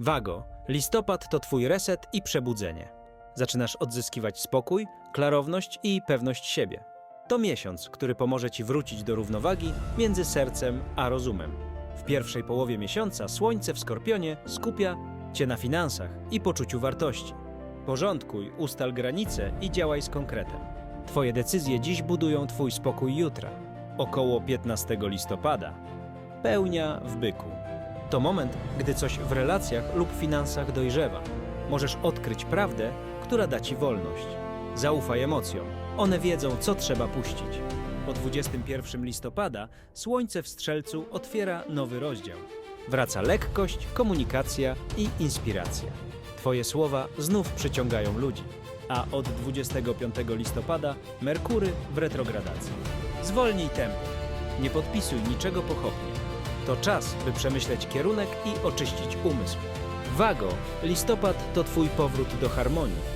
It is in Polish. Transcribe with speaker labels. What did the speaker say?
Speaker 1: Wago, listopad to Twój reset i przebudzenie. Zaczynasz odzyskiwać spokój, klarowność i pewność siebie. To miesiąc, który pomoże Ci wrócić do równowagi między sercem a rozumem. W pierwszej połowie miesiąca Słońce w Skorpionie skupia Cię na finansach i poczuciu wartości. Porządkuj, ustal granice i działaj z konkretem. Twoje decyzje dziś budują Twój spokój jutra. Około 15 listopada. Pełnia w byku. To moment, gdy coś w relacjach lub finansach dojrzewa. Możesz odkryć prawdę, która da ci wolność. Zaufaj emocjom. One wiedzą, co trzeba puścić. Po 21 listopada Słońce w Strzelcu otwiera nowy rozdział. Wraca lekkość, komunikacja i inspiracja. Twoje słowa znów przyciągają ludzi. A od 25 listopada Merkury w retrogradacji. Zwolnij tempo. Nie podpisuj niczego pochopnie. To czas, by przemyśleć kierunek i oczyścić umysł. Wago, listopad to Twój powrót do harmonii.